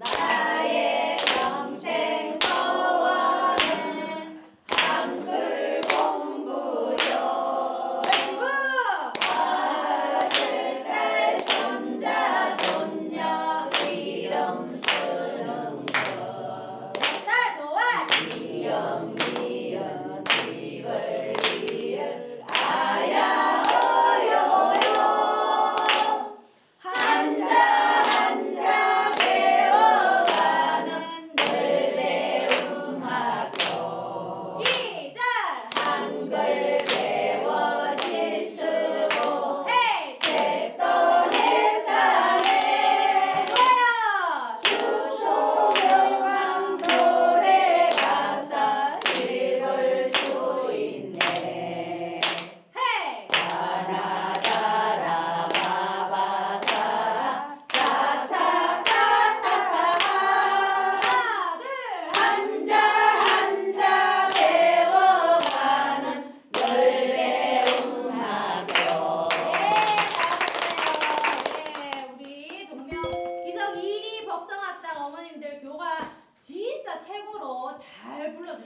来。 일이 법상 왔다 어머님들 교가 진짜 최고로 잘 불러주.